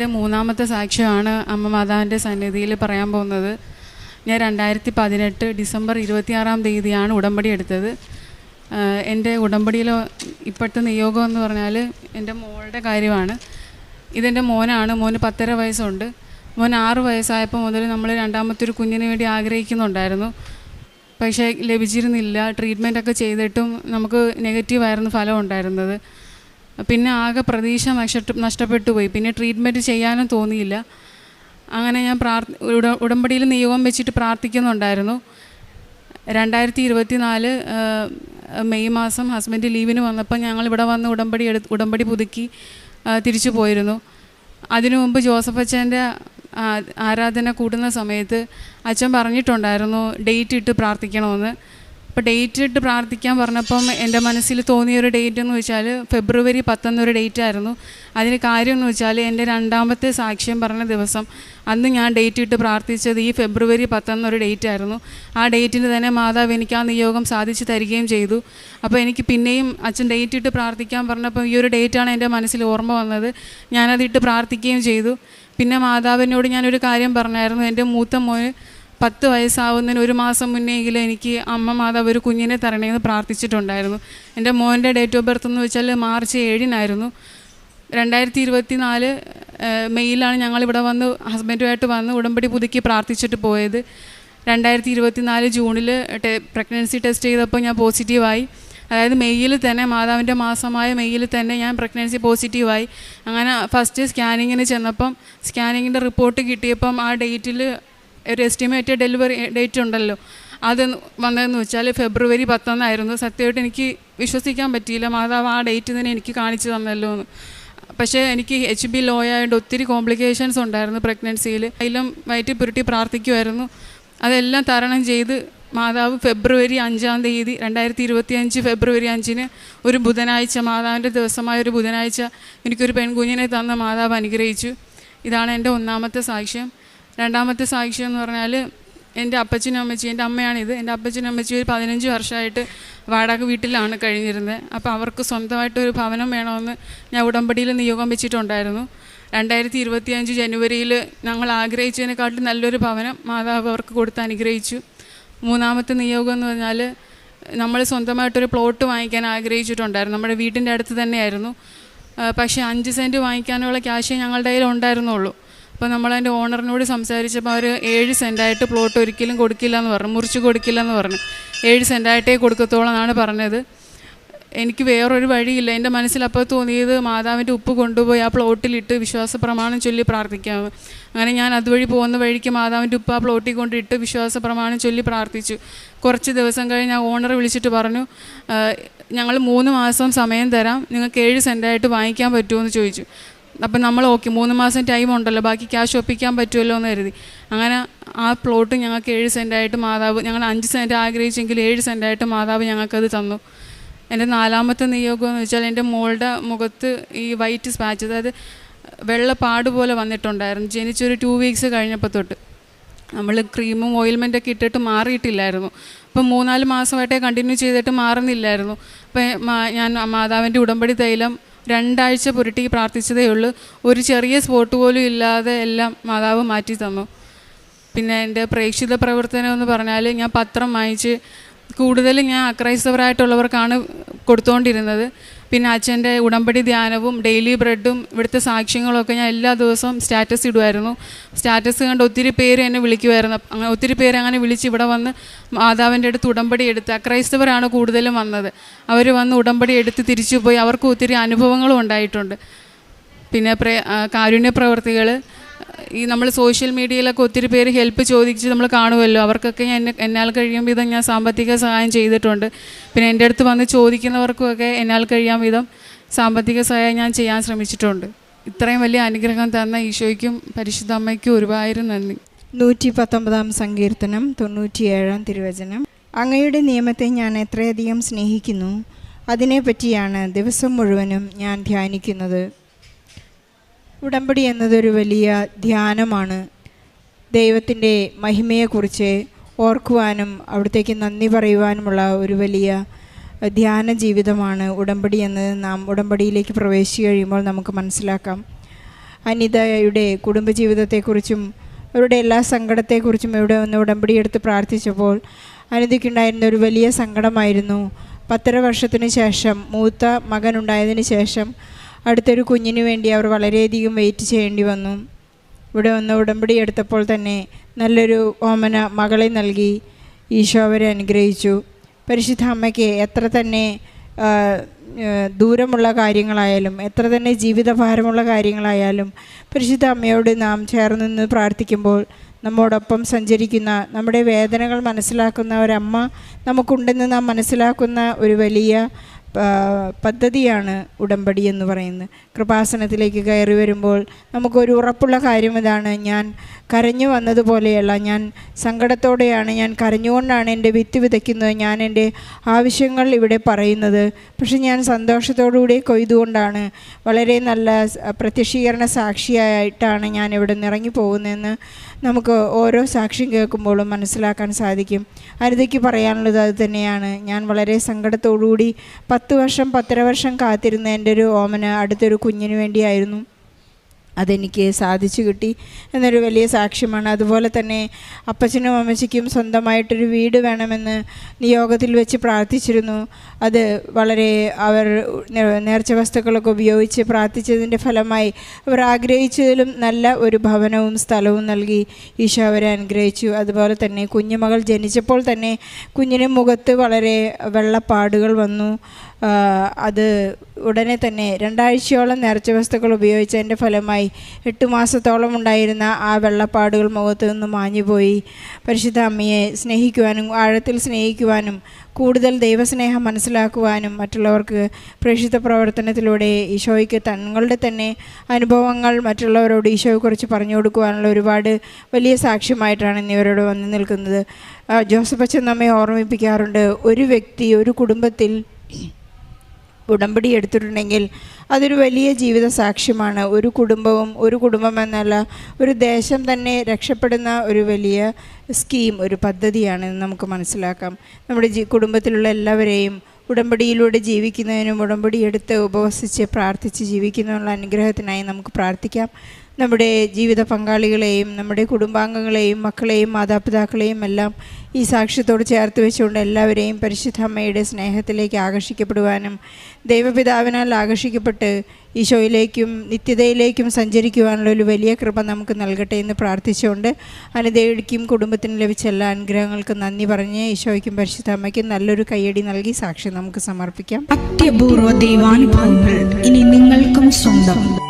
എന്റെ മൂന്നാമത്തെ സാക്ഷ്യമാണ് അമ്മ മാതാവിന്റെ സന്നിധിയിൽ പറയാൻ പോകുന്നത്. ഞാൻ രണ്ടായിരത്തി പതിനെട്ട് ഡിസംബർ ഇരുപത്തിയാറാം തീയതിയാണ് ഉടമ്പടി എടുത്തത്. എന്റെ ഉടമ്പടിയിൽ ഇപ്പോഴത്തെ നിയോഗം എന്ന് പറഞ്ഞാൽ എന്റെ മോളുടെ കാര്യമാണ്. ഇതെന്റെ മോനാണ് മോന് പത്തര വയസ്സുണ്ട്. മോൻ ആറ് വയസ്സായപ്പോൾ മുതൽ നമ്മൾ രണ്ടാമത്തെ ഒരു കുഞ്ഞിന് വേണ്ടി ആഗ്രഹിക്കുന്നുണ്ടായിരുന്നു. പക്ഷേ ലഭിച്ചിരുന്നില്ല. ട്രീറ്റ്മെന്റൊക്കെ ചെയ്തിട്ടും നമുക്ക് നെഗറ്റീവായിരുന്നു ഫലം ഉണ്ടായിരുന്നത്. പിന്നെ ആകെ പ്രതീക്ഷ നഷ്ട നഷ്ടപ്പെട്ടു പോയി. പിന്നെ ട്രീറ്റ്മെന്റ് ചെയ്യാനും തോന്നിയില്ല. അങ്ങനെ ഞാൻ പ്രാർത്ഥ ഉട ഉടമ്പടിയിൽ നിയോഗം വെച്ചിട്ട് പ്രാർത്ഥിക്കുന്നുണ്ടായിരുന്നു. രണ്ടായിരത്തി ഇരുപത്തി നാല് മെയ് മാസം ഹസ്ബൻഡ് ലീവിന് വന്നപ്പോൾ ഞങ്ങൾ ഇവിടെ വന്ന് ഉടമ്പടി എടുത്ത് ഉടമ്പടി പുതുക്കി തിരിച്ചു പോയിരുന്നു. അതിനു മുമ്പ് ജോസഫ് അച്ഛന്റെ ആരാധന കൂടുന്ന സമയത്ത് അച്ഛൻ പറഞ്ഞിട്ടുണ്ടായിരുന്നു ഡേറ്റ് ഇട്ട് പ്രാർത്ഥിക്കണമെന്ന്. അപ്പോൾ ഡേറ്റ് ഇട്ട് പ്രാർത്ഥിക്കാൻ പറഞ്ഞപ്പം എന്റെ മനസ്സിൽ തോന്നിയൊരു ഡേറ്റ് എന്ന് വെച്ചാൽ ഫെബ്രുവരി പത്തൊന്നൊരു ഡേറ്റ് ആയിരുന്നു. അതിന് കാര്യം എന്ന് വെച്ചാൽ എന്റെ രണ്ടാമത്തെ സാക്ഷ്യം പറഞ്ഞ ദിവസം അന്ന് ഞാൻ ഡേറ്റ് ഇട്ട് പ്രാർത്ഥിച്ചത് ഈ ഫെബ്രുവരി പത്തൊന്നൊരു ഡേറ്റ് ആയിരുന്നു. ആ ഡേറ്റിന് തന്നെ മാതാവ് എനിക്ക് ആ നിയോഗം സാധിച്ചു തരികയും ചെയ്തു. അപ്പോൾ എനിക്ക് പിന്നെയും അച്ഛൻ ഡേറ്റ് ഇട്ട് പ്രാർത്ഥിക്കാൻ പറഞ്ഞപ്പോൾ ഈ ഒരു ഡേറ്റാണ് എന്റെ മനസ്സിൽ ഓർമ്മ വന്നത്. ഞാനതിട്ട് പ്രാർത്ഥിക്കുകയും ചെയ്തു. പിന്നെ മാതാവിനോട് ഞാനൊരു കാര്യം പറഞ്ഞായിരുന്നു. എന്റെ മൂത്ത മോന് പത്ത് വയസ്സാവുന്നതിന് ഒരു മാസം മുന്നെയെങ്കിലും എനിക്ക് അമ്മ മാതാവ് ഒരു കുഞ്ഞിനെ തരണേന്ന് പ്രാർത്ഥിച്ചിട്ടുണ്ടായിരുന്നു. എന്റെ മോന്റെ ഡേറ്റ് ഓഫ് ബർത്ത് എന്ന് വെച്ചാൽ മാർച്ച് ഏഴിനായിരുന്നു. രണ്ടായിരത്തി ഇരുപത്തി നാല് മെയ്യിലാണ് ഞങ്ങളിവിടെ വന്ന് ഹസ്ബൻഡുമായിട്ട് വന്ന് ഉടമ്പടി പുതുക്കി പ്രാർത്ഥിച്ചിട്ട് പോയത്. രണ്ടായിരത്തി ഇരുപത്തി നാല് ജൂണിൽ ടെ പ്രഗ്നൻസി ടെസ്റ്റ് ചെയ്തപ്പോൾ ഞാൻ പോസിറ്റീവായി. അതായത് മെയ്യിൽ തന്നെ മാതാവിന്റെ മാസമായ മെയ്യിൽ തന്നെ ഞാൻ പ്രഗ്നൻസി പോസിറ്റീവായി. അങ്ങനെ ഫസ്റ്റ് സ്കാനിങ്ങിന് ചെന്നപ്പം സ്കാനിങ്ങിന്റെ റിപ്പോർട്ട് കിട്ടിയപ്പം ആ ഡേറ്റിൽ ഒരു എസ്റ്റിമേറ്റഡ് ഡെലിവറി ഡേറ്റ് ഉണ്ടല്ലോ. അത് വന്നതെന്ന് വെച്ചാൽ ഫെബ്രുവരി പത്തൊന്നായിരുന്നു. സത്യമായിട്ട് എനിക്ക് വിശ്വസിക്കാൻ പറ്റിയില്ല. മാതാവ് ആ ഡേറ്റ് തന്നെ എനിക്ക് കാണിച്ചു തന്നല്ലോ എന്ന്. പക്ഷേ എനിക്ക് എച്ച് ബി ലോ ആയതുകൊണ്ട് ഒത്തിരി കോംപ്ലിക്കേഷൻസ് ഉണ്ടായിരുന്നു പ്രഗ്നൻസിയിൽ അതിലും വയറ്റി പുരട്ടി പ്രാർത്ഥിക്കുമായിരുന്നു അതെല്ലാം തരണം ചെയ്ത് മാതാവ് ഫെബ്രുവരി അഞ്ചാം തീയതി രണ്ടായിരത്തി ഇരുപത്തി അഞ്ച് ഫെബ്രുവരി അഞ്ചിന് ഒരു ബുധനാഴ്ച മാതാവിന്റെ ദിവസമായ ഒരു ബുധനാഴ്ച എനിക്കൊരു പെൺകുഞ്ഞിനെ തന്ന മാതാവ് അനുഗ്രഹിച്ചു. ഇതാണ് എന്റെ ഒന്നാമത്തെ സാക്ഷ്യം. രണ്ടാമത്തെ സാക്ഷ്യം എന്ന് പറഞ്ഞാൽ എന്റെ അപ്പച്ചനും അമ്മച്ചി എന്റെ അമ്മയാണിത്. എന്റെ അപ്പച്ചനും അമ്മച്ചി ഒരു പതിനഞ്ച് വർഷമായിട്ട് വാടക വീട്ടിലാണ് കഴിഞ്ഞിരുന്നത്. അപ്പോൾ അവർക്ക് സ്വന്തമായിട്ട് ഒരു ഭവനം വേണമെന്ന് ഞാൻ ഉടമ്പടിയിൽ നിയോഗം വെച്ചിട്ടുണ്ടായിരുന്നു. രണ്ടായിരത്തി ഇരുപത്തിയഞ്ച് ജനുവരിയിൽ ഞങ്ങൾ ആഗ്രഹിച്ചതിനെക്കാട്ടിൽ നല്ലൊരു ഭവനം മാതാവ് അവർക്ക് കൊടുത്ത് അനുഗ്രഹിച്ചു. മൂന്നാമത്തെ നിയോഗം എന്ന് പറഞ്ഞാൽ നമ്മൾ സ്വന്തമായിട്ടൊരു പ്ലോട്ട് വാങ്ങിക്കാൻ ആഗ്രഹിച്ചിട്ടുണ്ടായിരുന്നു. നമ്മുടെ വീടിന്റെ അടുത്ത് തന്നെയായിരുന്നു. പക്ഷേ അഞ്ച് സെന്റ് വാങ്ങിക്കാനുള്ള ക്യാഷേ ഞങ്ങളുടെ കയ്യിൽ ഉണ്ടായിരുന്നുള്ളൂ. അപ്പോൾ നമ്മളതിന്റെ ഓണറിനോട് സംസാരിച്ചപ്പോൾ അവർ ഏഴ് സെന്റായിട്ട് പ്ലോട്ട് ഒരിക്കലും കൊടുക്കില്ല എന്ന് പറഞ്ഞു മുറിച്ച് കൊടുക്കില്ല എന്ന് പറഞ്ഞു. ഏഴ് സെന്റായിട്ടേ കൊടുക്കത്തോളം എന്നാണ് പറഞ്ഞത്. എനിക്ക് വേറൊരു വഴിയില്ല. എന്റെ മനസ്സിൽ അപ്പോൾ തോന്നിയത് മാതാവിന്റെ ഉപ്പ് കൊണ്ടുപോയി ആ പ്ലോട്ടിലിട്ട് വിശ്വാസ പ്രമാണം ചൊല്ലി പ്രാർത്ഥിക്കാം. അങ്ങനെ ഞാൻ അതുവഴി പോകുന്ന വഴിക്ക് മാതാവിന്റെ ഉപ്പ് ആ പ്ലോട്ടിൽ കൊണ്ടിട്ട് വിശ്വാസ പ്രമാണം ചൊല്ലി പ്രാർത്ഥിച്ചു. കുറച്ച് ദിവസം കഴിഞ്ഞ് ആ ഓണർ വിളിച്ചിട്ട് പറഞ്ഞു ഞങ്ങൾ മൂന്ന് മാസം സമയം തരാം. നിങ്ങൾക്ക് ഏഴ് സെന്റായിട്ട് വാങ്ങിക്കാൻ പറ്റുമോ? എന്ന് ചോദിച്ചു. അപ്പം നമ്മൾ ഓക്കെ മൂന്ന് മാസം ടൈം ഉണ്ടല്ലോ ബാക്കി ക്യാഷ് ഒപ്പിക്കാൻ പറ്റുമല്ലോ എന്ന് കരുതി. അങ്ങനെ ആ പ്ലോട്ട് ഞങ്ങൾക്ക് ഏഴ് സെന്റായിട്ട് മാതാവ് ഞങ്ങൾ അഞ്ച് സെന്റ് ആഗ്രഹിച്ചെങ്കിൽ ഏഴ് സെന്റായിട്ട് മാതാവ് ഞങ്ങൾക്കത് തന്നു. എന്റെ നാലാമത്തെ നിയോഗം എന്ന് വെച്ചാൽ എന്റെ മോളുടെ മുഖത്ത് ഈ വൈറ്റ് സ്പാച്ച് അതായത് വെള്ള പാട് പോലെ വന്നിട്ടുണ്ടായിരുന്നു. ജനിച്ചൊരു ടു വീക്സ് കഴിഞ്ഞപ്പോൾ തൊട്ട്. നമ്മൾ ക്രീമും ഓയിൽമെന്റൊക്കെ ഇട്ടിട്ട് മാറിയിട്ടില്ലായിരുന്നു. അപ്പം മൂന്നാൽ മാസമായിട്ടേ കണ്ടിന്യൂ ചെയ്തിട്ട് മാറുന്നില്ലായിരുന്നു. അപ്പം ഞാൻ മാതാവിന്റെ ഉടമ്പടി തൈലം രണ്ടാഴ്ച പുരട്ടി പ്രാർത്ഥിച്ചതേ ഉള്ളൂ. ഒരു ചെറിയ സ്പോട്ട് പോലും ഇല്ലാതെ എല്ലാം മാതാവ് മാറ്റി തന്നു. പിന്നെ എന്റെ പ്രേക്ഷിത പ്രവർത്തനം എന്ന് പറഞ്ഞാൽ ഞാൻ പത്രം വായിച്ച് കൂടുതലും ഞാൻ അക്രൈസ്തവരായിട്ടുള്ളവർക്കാണ് കൊടുത്തുകൊണ്ടിരുന്നത് പിന്നെ അച്ഛന്റെ ഉടമ്പടി ധ്യാനവും ഡെയിലി ബ്രെഡും ഇവിടുത്തെ സാക്ഷ്യങ്ങളൊക്കെ ഞാൻ എല്ലാ ദിവസവും സ്റ്റാറ്റസ് ഇടുമായിരുന്നു. സ്റ്റാറ്റസ് കണ്ട് ഒത്തിരി പേര് എന്നെ വിളിക്കുമായിരുന്നു. അങ്ങനെ ഒത്തിരി പേര് അങ്ങനെ വിളിച്ച് ഇവിടെ വന്ന് മാതാവിന്റെ അടുത്ത് ഉടമ്പടി എടുത്ത് അക്രൈസ്തവരാണ് കൂടുതലും വന്നത്. അവർ വന്ന് ഉടമ്പടി എടുത്ത് തിരിച്ചു പോയി അവർക്ക് ഒത്തിരി അനുഭവങ്ങളും ഉണ്ടായിട്ടുണ്ട്. പിന്നെ പ്രേ കാരുണ്യ പ്രവർത്തികൾ ഈ നമ്മൾ സോഷ്യൽ മീഡിയയിലൊക്കെ ഒത്തിരി പേര് ഹെൽപ്പ് ചോദിച്ച് നമ്മൾ കാണുമല്ലോ. അവർക്കൊക്കെ ഞാൻ എന്നെ എന്നാൽ കഴിയും വിധം ഞാൻ സാമ്പത്തിക സഹായം ചെയ്തിട്ടുണ്ട്. പിന്നെ എന്റെ അടുത്ത് വന്ന് ചോദിക്കുന്നവർക്കുമൊക്കെ എന്നാൽ കഴിയാൻ വിധം സാമ്പത്തിക സഹായം ഞാൻ ചെയ്യാൻ ശ്രമിച്ചിട്ടുണ്ട്. ഇത്രയും വലിയ അനുഗ്രഹം തന്ന ഈശോയ്ക്കും പരിശുദ്ധ അമ്മയ്ക്കും ഒരുപായിരം നന്ദി. നൂറ്റി പത്തൊമ്പതാം സങ്കീർത്തനം തൊണ്ണൂറ്റിയേഴാം തിരുവചനം. അങ്ങയുടെ നിയമത്തെ ഞാൻ എത്രയധികം സ്നേഹിക്കുന്നു അതിനെപ്പറ്റിയാണ് ദിവസം മുഴുവനും ഞാൻ ധ്യാനിക്കുന്നത്. ഉടമ്പടി എന്നതൊരു വലിയ ധ്യാനമാണ്. ദൈവത്തിന്റെ മഹിമയെക്കുറിച്ച് ഓർക്കുവാനും അവിടത്തേക്ക് നന്ദി പറയുവാനുമുള്ള ഒരു വലിയ ധ്യാന ജീവിതമാണ് ഉടമ്പടി എന്ന് നാം ഉടമ്പടിയിലേക്ക് പ്രവേശിച്ചു കഴിയുമ്പോൾ നമുക്ക് മനസ്സിലാക്കാം. അനിതയുടെ കുടുംബജീവിതത്തെക്കുറിച്ചും അവരുടെ എല്ലാ സങ്കടത്തെക്കുറിച്ചും ഇവിടെ ഒന്ന് ഉടമ്പടി എടുത്ത് പ്രാർത്ഥിച്ചപ്പോൾ അനിതയ്ക്കുണ്ടായിരുന്ന ഒരു വലിയ സങ്കടമായിരുന്നു. പത്തര വർഷത്തിന് ശേഷം മൂത്ത മകനുണ്ടായതിന് ശേഷം അടുത്തൊരു കുഞ്ഞിന് വേണ്ടി അവർ വളരെയധികം വെയിറ്റ് ചെയ്യേണ്ടി വന്നു. ഇവിടെ വന്ന് ഉടമ്പടി എടുത്തപ്പോൾ തന്നെ നല്ലൊരു ഓമന മകളെ നൽകി ഈശോ അവരെ അനുഗ്രഹിച്ചു. പരിശുദ്ധ അമ്മയ്ക്ക് എത്ര തന്നെ ദൂരമുള്ള കാര്യങ്ങളായാലും എത്ര തന്നെ ജീവിതഭാരമുള്ള കാര്യങ്ങളായാലും പരിശുദ്ധ അമ്മയോട് നാം ചേർന്ന് നിന്ന് പ്രാർത്ഥിക്കുമ്പോൾ നമ്മോടൊപ്പം സഞ്ചരിക്കുന്ന നമ്മുടെ വേദനകൾ മനസ്സിലാക്കുന്ന ഒരമ്മ നമുക്കുണ്ടെന്ന് നാം മനസ്സിലാക്കുന്ന ഒരു വലിയ പദ്ധതിയാണ് ഉടമ്പടി എന്ന് പറയുന്നത്. കൃപാസനത്തിലേക്ക് കയറി വരുമ്പോൾ നമുക്കൊരു ഉറപ്പുള്ള കാര്യം ഇതാണ്. ഞാൻ കരഞ്ഞു വന്നതുപോലെയല്ല ഞാൻ സങ്കടത്തോടെയാണ് ഞാൻ കരഞ്ഞുകൊണ്ടാണ് എന്റെ വിത്ത് വിതയ്ക്കുന്നത് ഞാൻ എന്റെ ആവശ്യങ്ങൾ ഇവിടെ പറയുന്നത്. പക്ഷെ ഞാൻ സന്തോഷത്തോടുകൂടി കൊയ്തുകൊണ്ടാണ് വളരെ നല്ല പ്രത്യക്ഷീകരണ സാക്ഷിയായിട്ടാണ് ഞാൻ ഇവിടെ ഇറങ്ങി പോകുന്നതെന്ന് നമുക്ക് ഓരോ സാക്ഷ്യം കേൾക്കുമ്പോഴും മനസ്സിലാക്കാൻ സാധിക്കും. അനിതയ്ക്ക് പറയാനുള്ളത് അത് തന്നെയാണ്. ഞാൻ വളരെ സങ്കടത്തോടുകൂടി പത്ത് വർഷം പത്തര വർഷം കാത്തിരുന്ന എന്റെ ഒരു ഓമന അടുത്തൊരു കുഞ്ഞിന് വേണ്ടിയായിരുന്നു. അതെനിക്ക് സാധിച്ചു കിട്ടി എന്നൊരു വലിയ സാക്ഷ്യമാണ്. അതുപോലെ തന്നെ അപ്പച്ചനും അമ്മച്ചിക്കും സ്വന്തമായിട്ടൊരു വീട് വേണമെന്ന് നിയോഗത്തിൽ വെച്ച് പ്രാർത്ഥിച്ചിരുന്നു. അത് വളരെ അവർ നേർച്ച വസ്തുക്കളൊക്കെ ഉപയോഗിച്ച് പ്രാർത്ഥിച്ചതിന്റെ ഫലമായി അവർ ആഗ്രഹിച്ചതിലും നല്ല ഒരു ഭവനവും സ്ഥലവും നൽകി ഈശോ അവരെ അനുഗ്രഹിച്ചു. അതുപോലെ തന്നെ കുഞ്ഞുമകൾ ജനിച്ചപ്പോൾ തന്നെ കുഞ്ഞിന് മുഖത്ത് വളരെ വെള്ളപ്പാടുകൾ വന്നു. അത് ഉടനെ തന്നെ രണ്ടാഴ്ചയോളം നേർച്ച വസ്തുക്കൾ ഉപയോഗിച്ചതിന്റെ ഫലമായി എട്ട് മാസത്തോളം ഉണ്ടായിരുന്ന ആ വെള്ളപ്പാടുകൾ മുഖത്ത് നിന്ന് മാഞ്ഞുപോയി. പരിശുദ്ധ അമ്മയെ സ്നേഹിക്കുവാനും ആഴത്തിൽ സ്നേഹിക്കുവാനും കൂടുതൽ ദൈവസ്നേഹം മനസ്സിലാക്കുവാനും മറ്റുള്ളവർക്ക് പ്രേക്ഷിത പ്രവർത്തനത്തിലൂടെ ഈശോയ്ക്ക് തങ്ങളുടെ തന്നെ അനുഭവങ്ങൾ മറ്റുള്ളവരോട് ഈശോയെക്കുറിച്ച് പറഞ്ഞു കൊടുക്കുവാനുള്ള ഒരുപാട് വലിയ സാക്ഷ്യമായിട്ടാണ് ഇന്നിവരോട് വന്നു നിൽക്കുന്നത്. ജോസഫ് അച്ഛൻ നമ്മെ ഓർമ്മിപ്പിക്കാറുണ്ട് ഒരു വ്യക്തി ഒരു കുടുംബത്തിൽ ഉടമ്പടി എടുത്തിട്ടുണ്ടെങ്കിൽ അതൊരു വലിയ ജീവിത സാക്ഷ്യമാണ്. ഒരു കുടുംബവും ഒരു കുടുംബം എന്നല്ല ഒരു ദേശം തന്നെ രക്ഷപ്പെടുന്ന ഒരു വലിയ സ്കീം ഒരു പദ്ധതിയാണെന്ന് നമുക്ക് മനസ്സിലാക്കാം. നമ്മുടെ കുടുംബത്തിലുള്ള എല്ലാവരെയും ഉടമ്പടിയിലൂടെ ജീവിക്കുന്നതിനും ഉടമ്പടി എടുത്ത് ഉപവസിച്ച് പ്രാർത്ഥിച്ച് ജീവിക്കുന്നതിനുള്ള അനുഗ്രഹത്തിനായി നമുക്ക് പ്രാർത്ഥിക്കാം. നമ്മുടെ ജീവിത പങ്കാളികളെയും നമ്മുടെ കുടുംബാംഗങ്ങളെയും മക്കളെയും മാതാപിതാക്കളെയും എല്ലാം ഈ സാക്ഷ്യത്തോട് ചേർത്ത് വെച്ചുകൊണ്ട് എല്ലാവരെയും പരിശുദ്ധ അമ്മയുടെ സ്നേഹത്തിലേക്ക് ആകർഷിക്കപ്പെടുവാനും ദൈവപിതാവിനാൽ ആകർഷിക്കപ്പെട്ട് ഈശോയിലേക്കും നിത്യതയിലേക്കും സഞ്ചരിക്കുവാനുള്ള ഒരു വലിയ കൃപ നമുക്ക് നൽകട്ടെ എന്ന് പ്രാർത്ഥിച്ചുകൊണ്ട് അനിതയ്ക്കും കുടുംബത്തിന് ലഭിച്ച എല്ലാ അനുഗ്രഹങ്ങൾക്കും നന്ദി പറഞ്ഞ് ഈശോയ്ക്കും പരിശുദ്ധ അമ്മയ്ക്കും നല്ലൊരു കയ്യടി നൽകി സാക്ഷ്യം നമുക്ക് സമർപ്പിക്കാം. അത്യപൂർവ ദൈവാനുഭവങ്ങൾ ഇനി നിങ്ങൾക്കും സ്വന്തം.